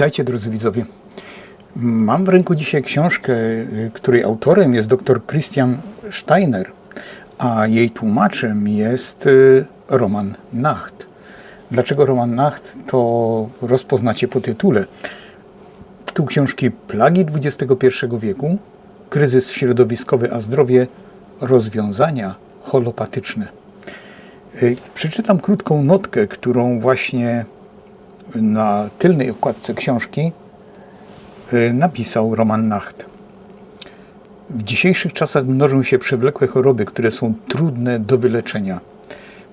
Witajcie drodzy widzowie. Mam w ręku dzisiaj książkę, y, której autorem jest dr Christian Steiner, a jej tłumaczem jest y, Roman Nacht. Dlaczego Roman Nacht? To rozpoznacie po tytule. Tu książki Plagi XXI wieku, Kryzys środowiskowy a zdrowie, rozwiązania holopatyczne. Y, Przeczytam krótką notkę, którą właśnie na tylnej okładce książki y, napisał Roman Nacht. W dzisiejszych czasach mnożą się przewlekłe choroby, które są trudne do wyleczenia.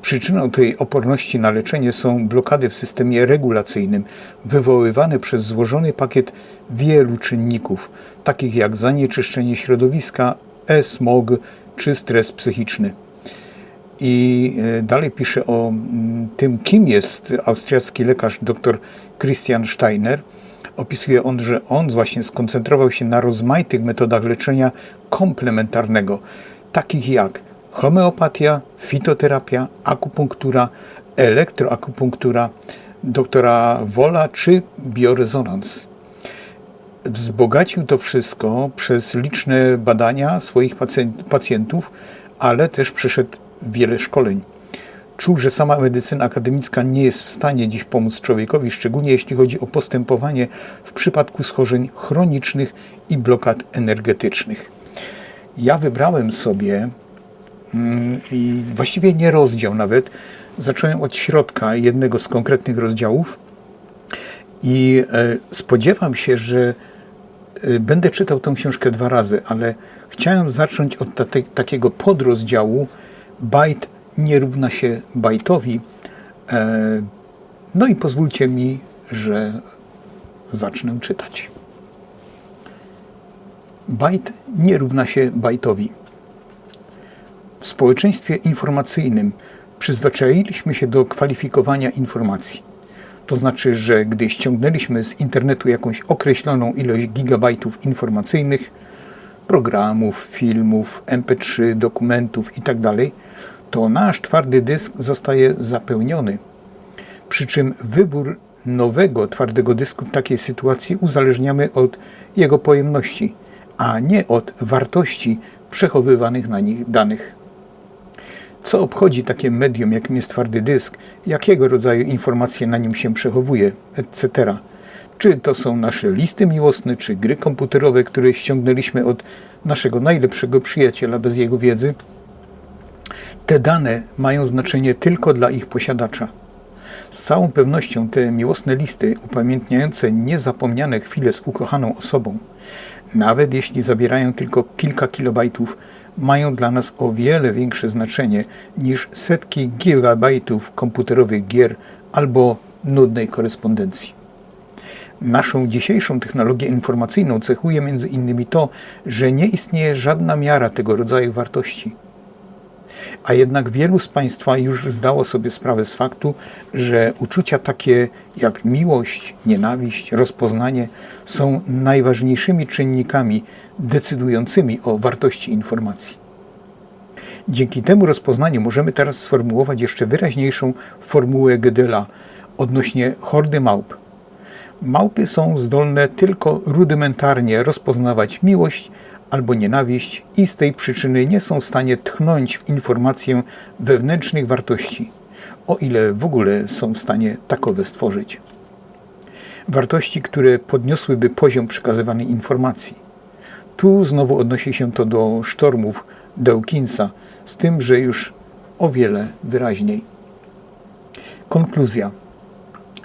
Przyczyną tej oporności na leczenie są blokady w systemie regulacyjnym, wywoływane przez złożony pakiet wielu czynników, takich jak zanieczyszczenie środowiska, e-smog czy stres psychiczny. I e, dalej pisze o mm, tym, kim jest austriacki lekarz dr Christian Steiner. Opisuje on, że on właśnie skoncentrował się na rozmaitych metodach leczenia komplementarnego, takich jak homeopatia, fitoterapia, akupunktura, elektroakupunktura doktora Wola czy biorezonans. Wzbogacił to wszystko przez liczne badania swoich pacjent- pacjentów, ale też przeszedł wiele szkoleń. Czuł, że sama medycyna akademicka nie jest w stanie dziś pomóc człowiekowi, szczególnie jeśli chodzi o postępowanie w przypadku schorzeń chronicznych i blokad energetycznych. Ja wybrałem sobie mm, i właściwie nie rozdział nawet. Zacząłem od środka jednego z konkretnych rozdziałów i e, spodziewam się, że e, będę czytał tą książkę dwa razy, ale chciałem zacząć od ta- takiego podrozdziału bajt nie równa się bajtowi. E, No i pozwólcie mi, że zacznę czytać. Bajt nie równa się bajtowi. W społeczeństwie informacyjnym przyzwyczailiśmy się do kwalifikowania informacji. To znaczy, że gdy ściągnęliśmy z internetu jakąś określoną ilość gigabajtów informacyjnych, programów, filmów, MP3, dokumentów itd., to nasz twardy dysk zostaje zapełniony. Przy czym wybór nowego twardego dysku w takiej sytuacji uzależniamy od jego pojemności, a nie od wartości przechowywanych na nich danych. Co obchodzi takie medium, jakim jest twardy dysk, jakiego rodzaju informacje na nim się przechowuje, etc. Czy to są nasze listy miłosne, czy gry komputerowe, które ściągnęliśmy od naszego najlepszego przyjaciela bez jego wiedzy? Te dane mają znaczenie tylko dla ich posiadacza. Z całą pewnością te miłosne listy upamiętniające niezapomniane chwile z ukochaną osobą, nawet jeśli zabierają tylko kilka kilobajtów, mają dla nas o wiele większe znaczenie niż setki gigabajtów komputerowych gier albo nudnej korespondencji. Naszą dzisiejszą technologię informacyjną cechuje między innymi to, że nie istnieje żadna miara tego rodzaju wartości. A jednak wielu z Państwa już zdało sobie sprawę z faktu, że uczucia takie jak miłość, nienawiść, rozpoznanie są najważniejszymi czynnikami decydującymi o wartości informacji. Dzięki temu rozpoznaniu możemy teraz sformułować jeszcze wyraźniejszą formułę Gödela odnośnie hordy małp. Małpy są zdolne tylko rudymentarnie rozpoznawać miłość albo nienawiść i z tej przyczyny nie są w stanie tchnąć w informację wewnętrznych wartości, o ile w ogóle są w stanie takowe stworzyć. Wartości, które podniosłyby poziom przekazywanej informacji. Tu znowu odnosi się to do sztormów Dawkinsa, z tym, że już o wiele wyraźniej. Konkluzja.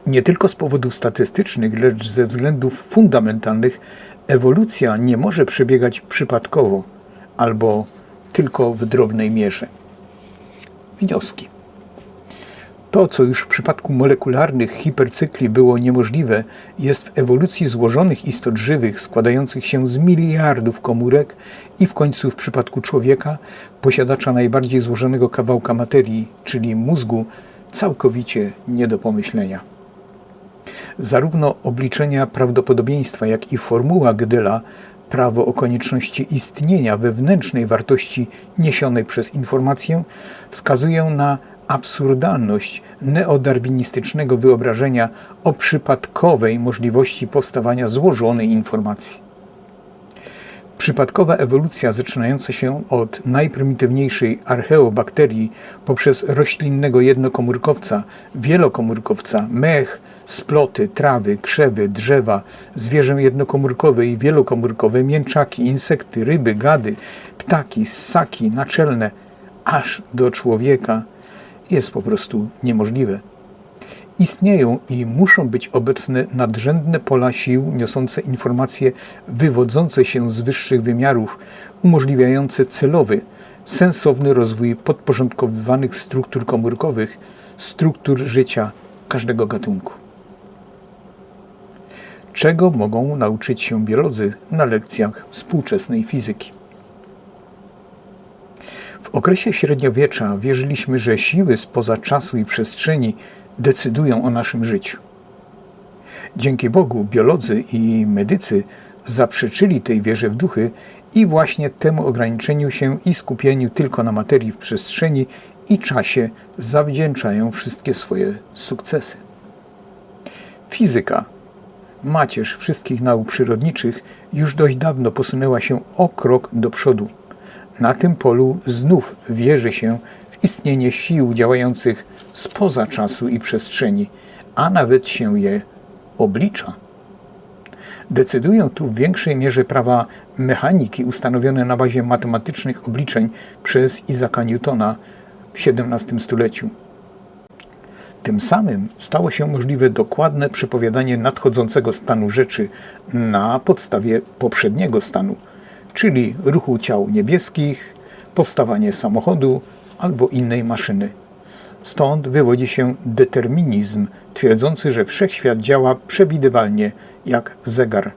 Nie tylko z powodów statystycznych, lecz ze względów fundamentalnych ewolucja nie może przebiegać przypadkowo albo tylko w drobnej mierze. Wnioski. To, co już w przypadku molekularnych hipercykli było niemożliwe, jest w ewolucji złożonych istot żywych składających się z miliardów komórek i w końcu w przypadku człowieka, posiadacza najbardziej złożonego kawałka materii, czyli mózgu, całkowicie nie do pomyślenia. Zarówno obliczenia prawdopodobieństwa, jak i formuła Gödela, prawo o konieczności istnienia wewnętrznej wartości niesionej przez informację, wskazują na absurdalność neodarwinistycznego wyobrażenia o przypadkowej możliwości powstawania złożonej informacji. Przypadkowa ewolucja zaczynająca się od najprymitywniejszej archeobakterii poprzez roślinnego jednokomórkowca, wielokomórkowca, mech, sploty, trawy, krzewy, drzewa, zwierzę jednokomórkowe i wielokomórkowe, mięczaki, insekty, ryby, gady, ptaki, ssaki, naczelne, aż do człowieka jest po prostu niemożliwe. Istnieją i muszą być obecne nadrzędne pola sił niosące informacje wywodzące się z wyższych wymiarów, umożliwiające celowy, sensowny rozwój podporządkowywanych struktur komórkowych, struktur życia każdego gatunku. Czego mogą nauczyć się biolodzy na lekcjach współczesnej fizyki? W okresie średniowiecza wierzyliśmy, że siły spoza czasu i przestrzeni decydują o naszym życiu. Dzięki Bogu biolodzy i medycy zaprzeczyli tej wierze w duchy i właśnie temu ograniczeniu się i skupieniu tylko na materii w przestrzeni i czasie zawdzięczają wszystkie swoje sukcesy. Fizyka, macierz wszystkich nauk przyrodniczych, już dość dawno posunęła się o krok do przodu. Na tym polu znów wierzy się w istnienie sił działających spoza czasu i przestrzeni, a nawet się je oblicza. Decydują tu w większej mierze prawa mechaniki ustanowione na bazie matematycznych obliczeń przez Isaaca Newtona w XVII stuleciu. Tym samym stało się możliwe dokładne przepowiadanie nadchodzącego stanu rzeczy na podstawie poprzedniego stanu, czyli ruchu ciał niebieskich, powstawanie samochodu albo innej maszyny. Stąd wywodzi się determinizm, twierdzący, że wszechświat działa przewidywalnie jak zegar.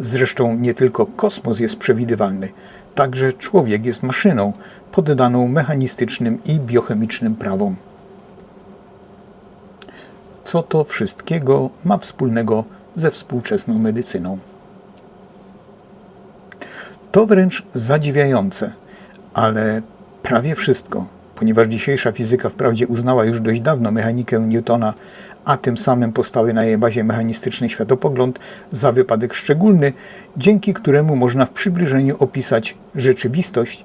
Zresztą nie tylko kosmos jest przewidywalny, także człowiek jest maszyną poddaną mechanistycznym i biochemicznym prawom. Co to wszystkiego ma wspólnego ze współczesną medycyną? To wręcz zadziwiające, ale prawie wszystko, ponieważ dzisiejsza fizyka wprawdzie uznała już dość dawno mechanikę Newtona, a tym samym powstały na jej bazie mechanistyczny światopogląd za wypadek szczególny, dzięki któremu można w przybliżeniu opisać rzeczywistość,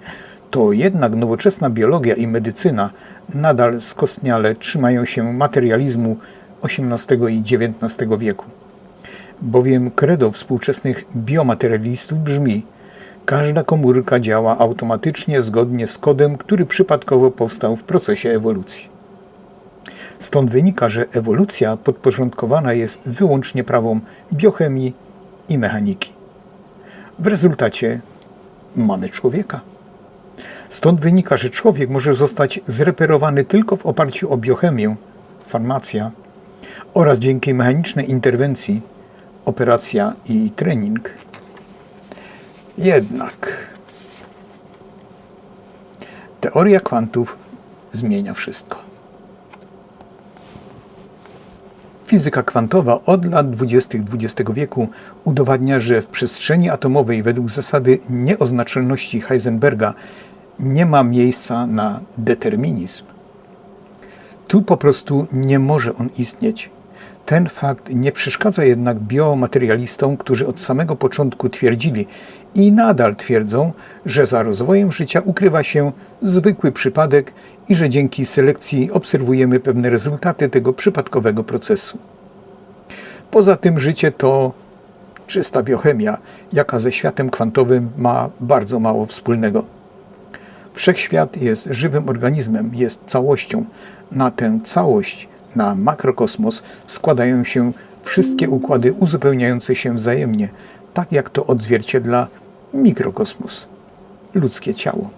to jednak nowoczesna biologia i medycyna nadal skostniale trzymają się materializmu XVIII i XIX wieku. Bowiem credo współczesnych biomaterialistów brzmi – Każda komórka działa automatycznie zgodnie z kodem, który przypadkowo powstał w procesie ewolucji. Stąd wynika, że ewolucja podporządkowana jest wyłącznie prawom biochemii i mechaniki. W rezultacie mamy człowieka. Stąd wynika, że człowiek może zostać zreperowany tylko w oparciu o biochemię, farmacja oraz dzięki mechanicznej interwencji, operacja i trening. Jednak teoria kwantów zmienia wszystko. Fizyka kwantowa od lat 20. XX wieku udowadnia, że w przestrzeni atomowej według zasady nieoznaczalności Heisenberga nie ma miejsca na determinizm. Tu po prostu nie może on istnieć. Ten fakt nie przeszkadza jednak biomaterialistom, którzy od samego początku twierdzili i nadal twierdzą, że za rozwojem życia ukrywa się zwykły przypadek i że dzięki selekcji obserwujemy pewne rezultaty tego przypadkowego procesu. Poza tym życie to czysta biochemia, jaka ze światem kwantowym ma bardzo mało wspólnego. Wszechświat jest żywym organizmem, jest całością. Na tę całość na makrokosmos składają się wszystkie układy uzupełniające się wzajemnie, tak jak to odzwierciedla mikrokosmos, ludzkie ciało.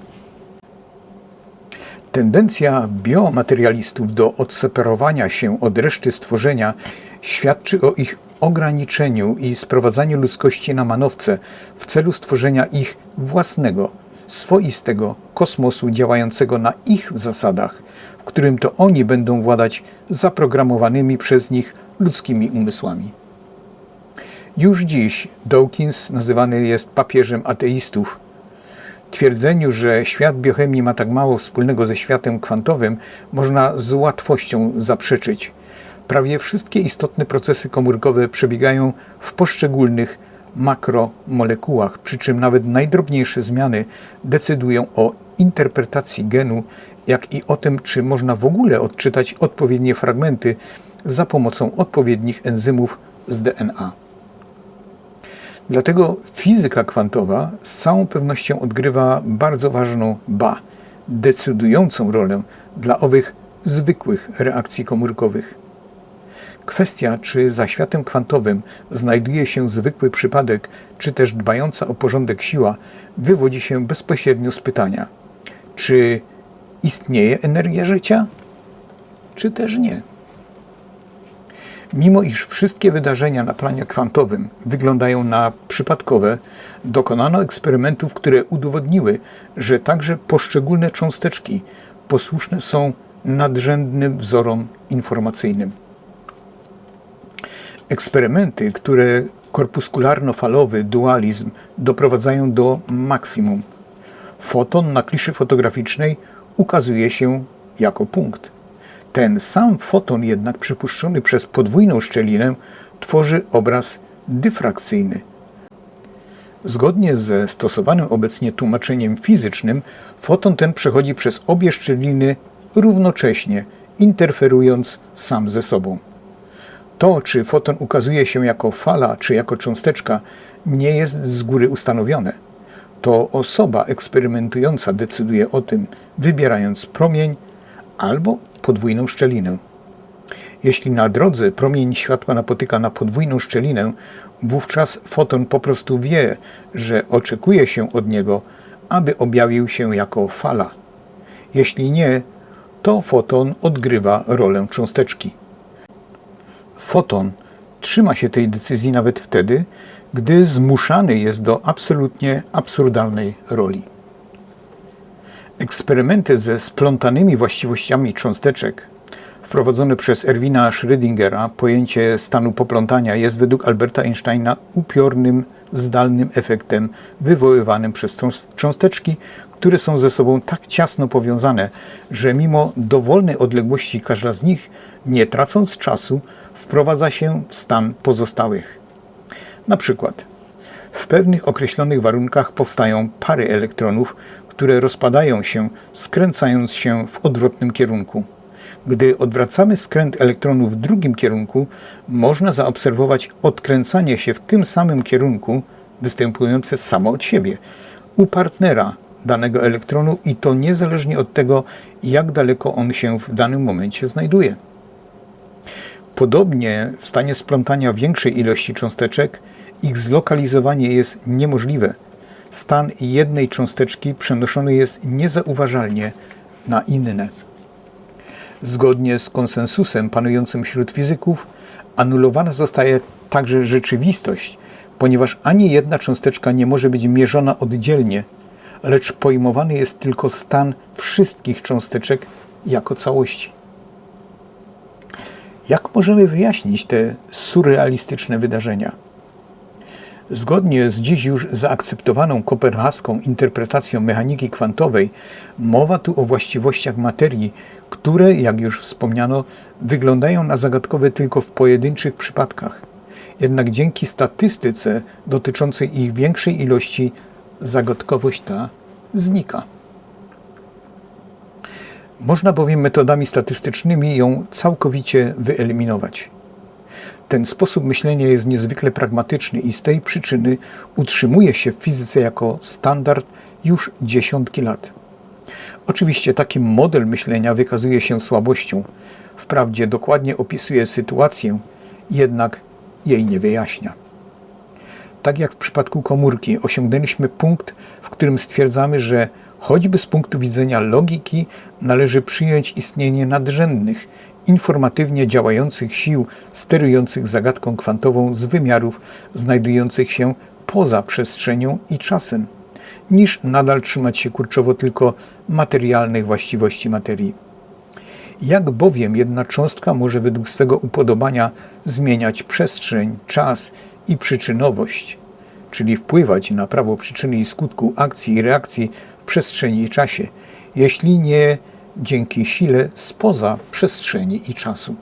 Tendencja biomaterialistów do odseparowania się od reszty stworzenia świadczy o ich ograniczeniu i sprowadzaniu ludzkości na manowce w celu stworzenia ich własnego, swoistego kosmosu działającego na ich zasadach, którym to oni będą władać zaprogramowanymi przez nich ludzkimi umysłami. Już dziś Dawkins nazywany jest papieżem ateistów. Twierdzeniu, że świat biochemii ma tak mało wspólnego ze światem kwantowym, można z łatwością zaprzeczyć. Prawie wszystkie istotne procesy komórkowe przebiegają w poszczególnych makromolekułach, przy czym nawet najdrobniejsze zmiany decydują o interpretacji genu, jak i o tym, czy można w ogóle odczytać odpowiednie fragmenty za pomocą odpowiednich enzymów z DNA. Dlatego fizyka kwantowa z całą pewnością odgrywa bardzo ważną, ba, decydującą rolę dla owych zwykłych reakcji komórkowych. Kwestia, czy za światem kwantowym znajduje się zwykły przypadek, czy też dbająca o porządek siła, wywodzi się bezpośrednio z pytania: czy istnieje energia życia, czy też nie? Mimo iż wszystkie wydarzenia na planie kwantowym wyglądają na przypadkowe, dokonano eksperymentów, które udowodniły, że także poszczególne cząsteczki posłuszne są nadrzędnym wzorom informacyjnym. Eksperymenty, które korpuskularno-falowy dualizm doprowadzają do maksimum. Foton na kliszy fotograficznej ukazuje się jako punkt. Ten sam foton jednak przypuszczony przez podwójną szczelinę tworzy obraz dyfrakcyjny. Zgodnie ze stosowanym obecnie tłumaczeniem fizycznym, foton ten przechodzi przez obie szczeliny równocześnie, interferując sam ze sobą. To, czy foton ukazuje się jako fala, czy jako cząsteczka, nie jest z góry ustanowione. To osoba eksperymentująca decyduje o tym, wybierając promień albo podwójną szczelinę. Jeśli na drodze promień światła napotyka na podwójną szczelinę, wówczas foton po prostu wie, że oczekuje się od niego, aby objawił się jako fala. Jeśli nie, to foton odgrywa rolę cząsteczki. Foton trzyma się tej decyzji nawet wtedy, gdy zmuszany jest do absolutnie absurdalnej roli. Eksperymenty ze splątanymi właściwościami cząsteczek wprowadzone przez Erwina Schrödingera pojęcie stanu poplątania jest według Alberta Einsteina upiornym, zdalnym efektem wywoływanym przez cząsteczki, które są ze sobą tak ciasno powiązane, że mimo dowolnej odległości każda z nich, nie tracąc czasu, wprowadza się w stan pozostałych. Na przykład w pewnych określonych warunkach powstają pary elektronów, które rozpadają się, skręcając się w odwrotnym kierunku. Gdy odwracamy skręt elektronu w drugim kierunku, można zaobserwować odkręcanie się w tym samym kierunku, występujące samo od siebie, u partnera danego elektronu i to niezależnie od tego, jak daleko on się w danym momencie znajduje. Podobnie w stanie splątania większej ilości cząsteczek ich zlokalizowanie jest niemożliwe. Stan jednej cząsteczki przenoszony jest niezauważalnie na inne. Zgodnie z konsensusem panującym wśród fizyków, anulowana zostaje także rzeczywistość, ponieważ ani jedna cząsteczka nie może być mierzona oddzielnie, lecz pojmowany jest tylko stan wszystkich cząsteczek jako całości. Jak możemy wyjaśnić te surrealistyczne wydarzenia? Zgodnie z dziś już zaakceptowaną koperhaską interpretacją mechaniki kwantowej, mowa tu o właściwościach materii, które, jak już wspomniano, wyglądają na zagadkowe tylko w pojedynczych przypadkach. Jednak dzięki statystyce dotyczącej ich większej ilości, zagadkowość ta znika. Można bowiem metodami statystycznymi ją całkowicie wyeliminować. Ten sposób myślenia jest niezwykle pragmatyczny i z tej przyczyny utrzymuje się w fizyce jako standard już dziesiątki lat. Oczywiście taki model myślenia wykazuje się słabością. Wprawdzie dokładnie opisuje sytuację, jednak jej nie wyjaśnia. Tak jak w przypadku komórki, osiągnęliśmy punkt, w którym stwierdzamy, że choćby z punktu widzenia logiki należy przyjąć istnienie nadrzędnych, informatywnie działających sił sterujących zagadką kwantową z wymiarów znajdujących się poza przestrzenią i czasem, niż nadal trzymać się kurczowo tylko materialnych właściwości materii. Jak bowiem jedna cząstka może według swego upodobania zmieniać przestrzeń, czas i przyczynowość? czyli wpływać na prawo przyczyny i skutku akcji i reakcji w przestrzeni i czasie, jeśli nie dzięki sile spoza przestrzeni i czasu.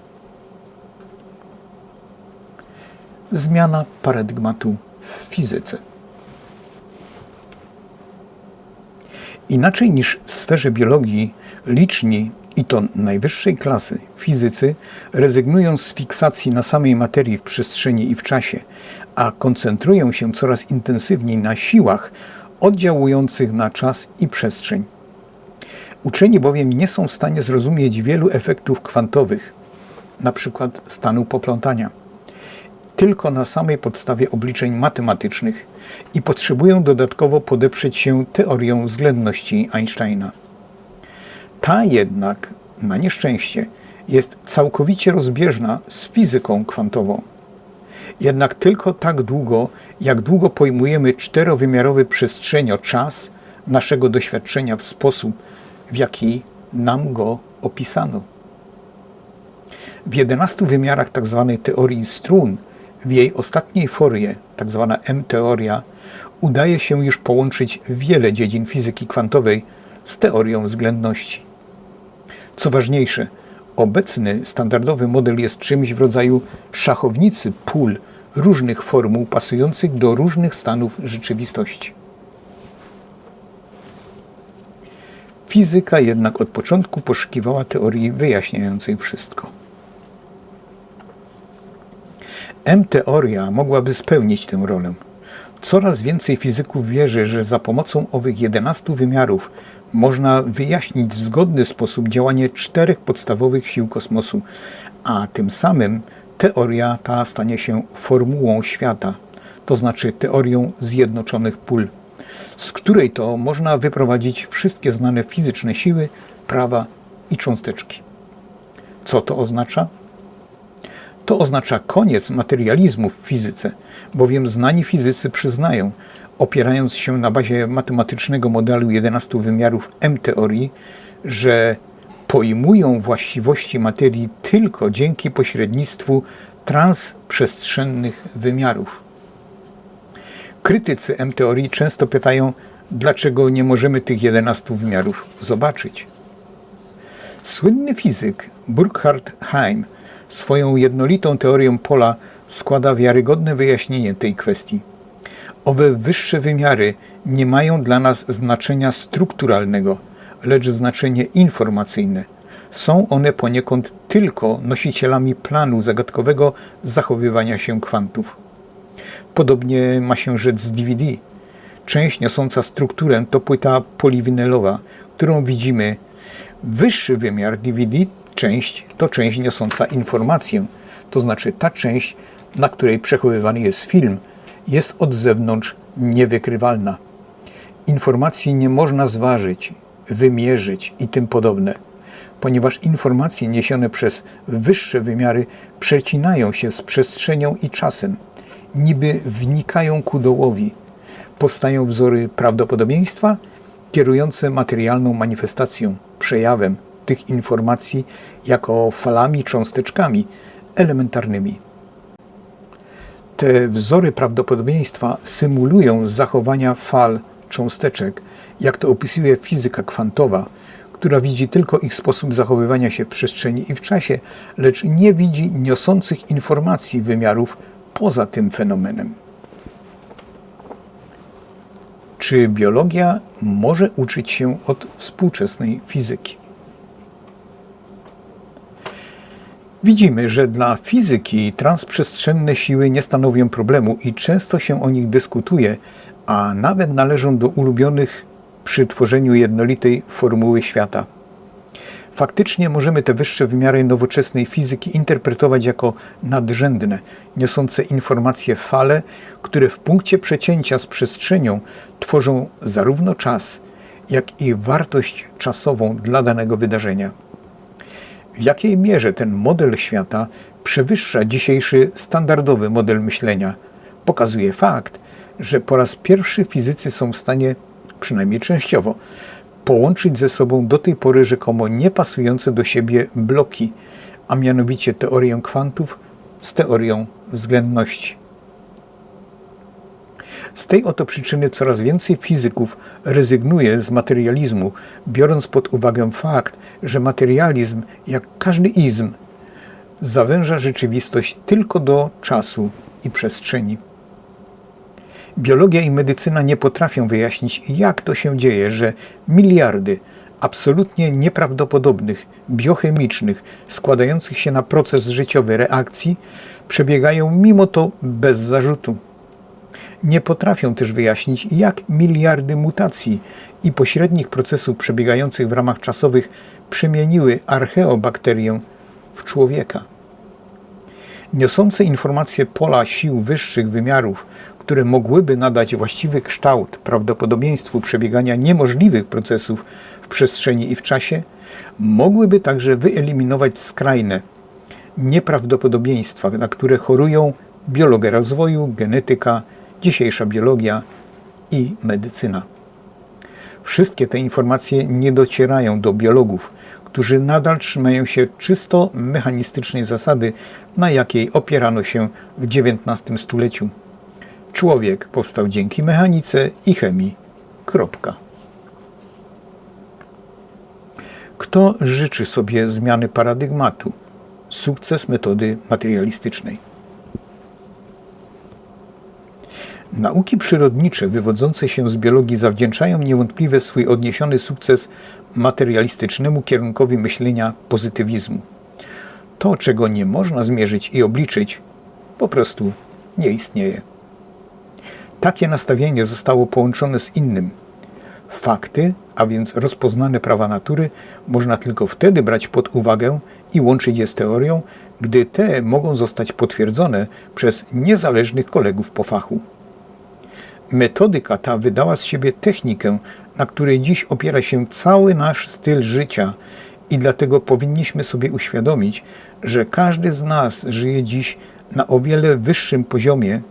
Zmiana paradygmatu w fizyce. Inaczej niż w sferze biologii, liczni i to najwyższej klasy fizycy rezygnują z fiksacji na samej materii w przestrzeni i w czasie, a koncentrują się coraz intensywniej na siłach oddziałujących na czas i przestrzeń. Uczeni bowiem nie są w stanie zrozumieć wielu efektów kwantowych, np. stanu poplątania, tylko na samej podstawie obliczeń matematycznych i potrzebują dodatkowo podeprzeć się teorią względności Einsteina. Ta jednak, na nieszczęście, jest całkowicie rozbieżna z fizyką kwantową. Jednak tylko tak długo, jak długo pojmujemy czterowymiarowy przestrzenio-czas naszego doświadczenia w sposób, w jaki nam go opisano. W jedenastu wymiarach tzw. Tak teorii strun, w jej ostatniej formie, tzw. Tak M-teoria, udaje się już połączyć wiele dziedzin fizyki kwantowej z teorią względności. Co ważniejsze, obecny standardowy model jest czymś w rodzaju szachownicy pól różnych formuł pasujących do różnych stanów rzeczywistości. Fizyka jednak od początku poszukiwała teorii wyjaśniającej wszystko. M-teoria mogłaby spełnić tę rolę. Coraz więcej fizyków wierzy, że za pomocą owych 11 wymiarów można wyjaśnić w zgodny sposób działanie czterech podstawowych sił kosmosu, a tym samym teoria ta stanie się formułą świata, to znaczy teorią zjednoczonych pól, z której to można wyprowadzić wszystkie znane fizyczne siły, prawa i cząsteczki. Co to oznacza? To oznacza koniec materializmu w fizyce, bowiem znani fizycy przyznają, opierając się na bazie matematycznego modelu 11 wymiarów M-teorii, że pojmują właściwości materii tylko dzięki pośrednictwu transprzestrzennych wymiarów. Krytycy M-teorii często pytają, dlaczego nie możemy tych 11 wymiarów zobaczyć. Słynny fizyk Burkhard Heim swoją jednolitą teorią pola składa wiarygodne wyjaśnienie tej kwestii. Owe wyższe wymiary nie mają dla nas znaczenia strukturalnego, lecz znaczenie informacyjne. Są one poniekąd tylko nosicielami planu zagadkowego zachowywania się kwantów. Podobnie ma się rzecz z DVD. Część niosąca strukturę to płyta poliwinylowa, którą widzimy. Wyższy wymiar DVD część to część niosąca informację, to znaczy ta część, na której przechowywany jest film, jest od zewnątrz niewykrywalna. Informacji nie można zważyć, wymierzyć i tym podobne, ponieważ informacje niesione przez wyższe wymiary przecinają się z przestrzenią i czasem, niby wnikają ku dołowi. Powstają wzory prawdopodobieństwa kierujące materialną manifestacją, przejawem tych informacji jako falami, cząsteczkami elementarnymi. Te wzory prawdopodobieństwa symulują zachowania fal cząsteczek, jak to opisuje fizyka kwantowa, która widzi tylko ich sposób zachowywania się w przestrzeni i w czasie, lecz nie widzi niosących informacji wymiarów poza tym fenomenem. Czy biologia może uczyć się od współczesnej fizyki? Widzimy, że dla fizyki transprzestrzenne siły nie stanowią problemu i często się o nich dyskutuje, a nawet należą do ulubionych przy tworzeniu jednolitej formuły świata. Faktycznie możemy te wyższe wymiary nowoczesnej fizyki interpretować jako nadrzędne, niosące informacje fale, które w punkcie przecięcia z przestrzenią tworzą zarówno czas, jak i wartość czasową dla danego wydarzenia. W jakiej mierze ten model świata przewyższa dzisiejszy standardowy model myślenia, pokazuje fakt, że po raz pierwszy fizycy są w stanie, przynajmniej częściowo, połączyć ze sobą do tej pory rzekomo niepasujące do siebie bloki, a mianowicie teorię kwantów z teorią względności. Z tej oto przyczyny coraz więcej fizyków rezygnuje z materializmu, biorąc pod uwagę fakt, że materializm, jak każdy izm, zawęża rzeczywistość tylko do czasu i przestrzeni. Biologia i medycyna nie potrafią wyjaśnić, jak to się dzieje, że miliardy absolutnie nieprawdopodobnych, biochemicznych, składających się na proces życiowy reakcji przebiegają mimo to bez zarzutu. Nie potrafią też wyjaśnić, jak miliardy mutacji i pośrednich procesów przebiegających w ramach czasowych przemieniły archeobakterię w człowieka. Niosące informacje pola sił wyższych wymiarów, które mogłyby nadać właściwy kształt prawdopodobieństwu przebiegania niemożliwych procesów w przestrzeni i w czasie, mogłyby także wyeliminować skrajne nieprawdopodobieństwa, na które chorują biologia rozwoju, genetyka, dzisiejsza biologia i medycyna. Wszystkie te informacje nie docierają do biologów, którzy nadal trzymają się czysto mechanistycznej zasady, na jakiej opierano się w XIX stuleciu. Człowiek powstał dzięki mechanice i chemii. Kropka. Kto życzy sobie zmiany paradygmatu? Sukces metody materialistycznej. Nauki przyrodnicze wywodzące się z biologii zawdzięczają niewątpliwie swój odniesiony sukces materialistycznemu kierunkowi myślenia pozytywizmu. To, czego nie można zmierzyć i obliczyć, po prostu nie istnieje. Takie nastawienie zostało połączone z innym. Fakty, a więc rozpoznane prawa natury, można tylko wtedy brać pod uwagę i łączyć je z teorią, gdy te mogą zostać potwierdzone przez niezależnych kolegów po fachu. Metodyka ta wydała z siebie technikę, na której dziś opiera się cały nasz styl życia i dlatego powinniśmy sobie uświadomić, że każdy z nas żyje dziś na o wiele wyższym poziomie,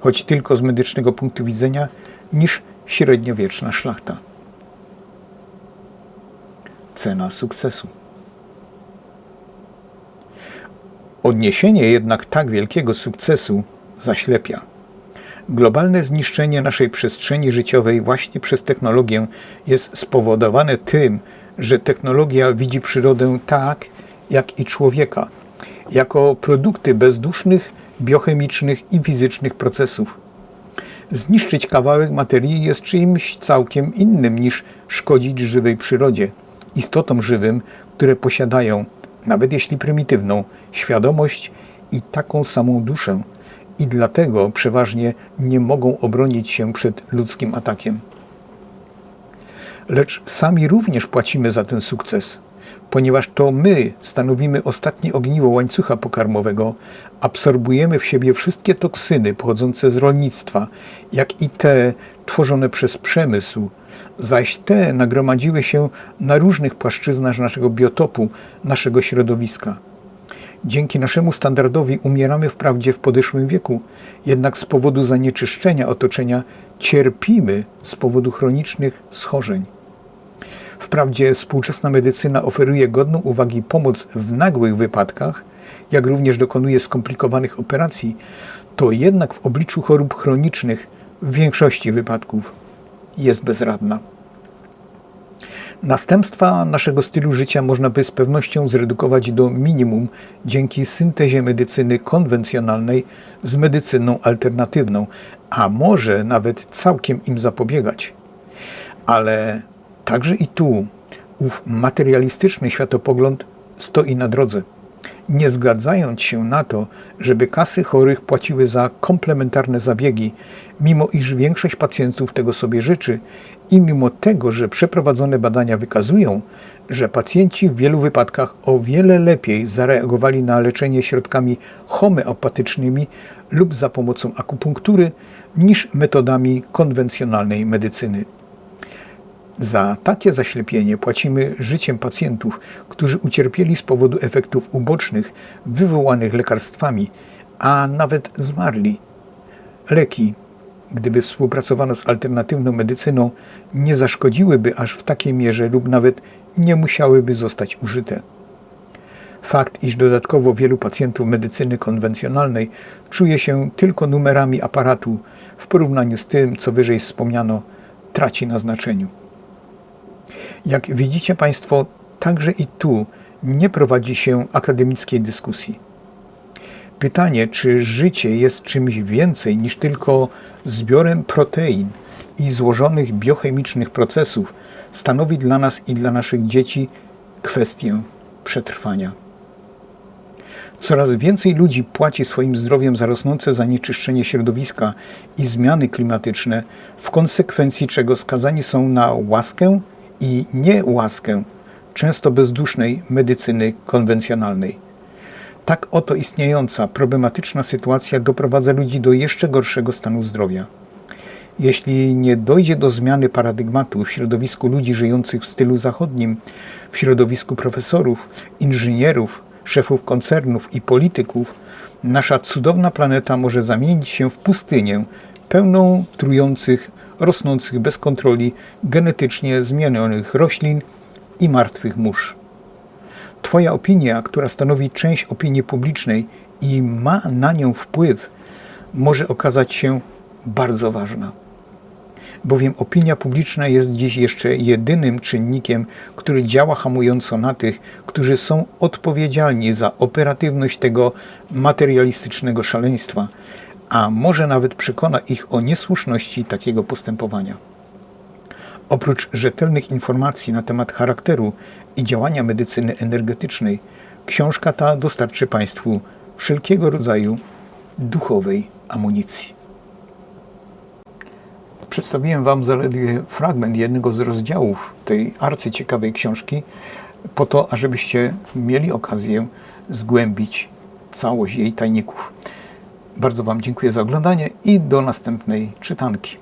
choć tylko z medycznego punktu widzenia, niż średniowieczna szlachta. Cena sukcesu. Odniesienie jednak tak wielkiego sukcesu zaślepia. Globalne zniszczenie naszej przestrzeni życiowej właśnie przez technologię jest spowodowane tym, że technologia widzi przyrodę tak, jak i człowieka, jako produkty bezdusznych, biochemicznych i fizycznych procesów. Zniszczyć kawałek materii jest czymś całkiem innym niż szkodzić żywej przyrodzie, istotom żywym, które posiadają, nawet jeśli prymitywną, świadomość i taką samą duszę i dlatego przeważnie nie mogą obronić się przed ludzkim atakiem. Lecz sami również płacimy za ten sukces, ponieważ to my stanowimy ostatnie ogniwo łańcucha pokarmowego, absorbujemy w siebie wszystkie toksyny pochodzące z rolnictwa, jak i te tworzone przez przemysł, zaś te nagromadziły się na różnych płaszczyznach naszego biotopu, naszego środowiska. Dzięki naszemu standardowi umieramy wprawdzie w podeszłym wieku, jednak z powodu zanieczyszczenia otoczenia cierpimy z powodu chronicznych schorzeń. Wprawdzie współczesna medycyna oferuje godną uwagi pomoc w nagłych wypadkach, jak również dokonuje skomplikowanych operacji, to jednak w obliczu chorób chronicznych w większości wypadków jest bezradna. Następstwa naszego stylu życia można by z pewnością zredukować do minimum dzięki syntezie medycyny konwencjonalnej z medycyną alternatywną, a może nawet całkiem im zapobiegać. Ale także i tu ów materialistyczny światopogląd stoi na drodze nie zgadzając się na to, żeby kasy chorych płaciły za komplementarne zabiegi, mimo iż większość pacjentów tego sobie życzy i mimo tego, że przeprowadzone badania wykazują, że pacjenci w wielu wypadkach o wiele lepiej zareagowali na leczenie środkami homeopatycznymi lub za pomocą akupunktury niż metodami konwencjonalnej medycyny. Za takie zaślepienie płacimy życiem pacjentów, którzy ucierpieli z powodu efektów ubocznych wywołanych lekarstwami, a nawet zmarli. Leki, gdyby współpracowano z alternatywną medycyną, nie zaszkodziłyby aż w takiej mierze lub nawet nie musiałyby zostać użyte. Fakt, iż dodatkowo wielu pacjentów medycyny konwencjonalnej czuje się tylko numerami aparatu w porównaniu z tym, co wyżej wspomniano, traci na znaczeniu. Jak widzicie Państwo, także i tu nie prowadzi się akademickiej dyskusji. Pytanie, czy życie jest czymś więcej niż tylko zbiorem protein i złożonych biochemicznych procesów, stanowi dla nas i dla naszych dzieci kwestię przetrwania. Coraz więcej ludzi płaci swoim zdrowiem za rosnące zanieczyszczenie środowiska i zmiany klimatyczne, w konsekwencji czego skazani są na łaskę i niełaskę często bezdusznej medycyny konwencjonalnej. Tak oto istniejąca problematyczna sytuacja doprowadza ludzi do jeszcze gorszego stanu zdrowia. Jeśli nie dojdzie do zmiany paradygmatu w środowisku ludzi żyjących w stylu zachodnim, w środowisku profesorów, inżynierów, szefów koncernów i polityków, nasza cudowna planeta może zamienić się w pustynię pełną trujących, rosnących bez kontroli genetycznie zmienionych roślin i martwych mórz. Twoja opinia, która stanowi część opinii publicznej i ma na nią wpływ, może okazać się bardzo ważna. Bowiem opinia publiczna jest dziś jeszcze jedynym czynnikiem, który działa hamująco na tych, którzy są odpowiedzialni za operatywność tego materialistycznego szaleństwa, a może nawet przekona ich o niesłuszności takiego postępowania. Oprócz rzetelnych informacji na temat charakteru i działania medycyny energetycznej, książka ta dostarczy Państwu wszelkiego rodzaju duchowej amunicji. Przedstawiłem Wam zaledwie fragment jednego z rozdziałów tej arcyciekawej książki, po to, ażebyście mieli okazję zgłębić całość jej tajników. Bardzo Wam dziękuję za oglądanie i do następnej czytanki.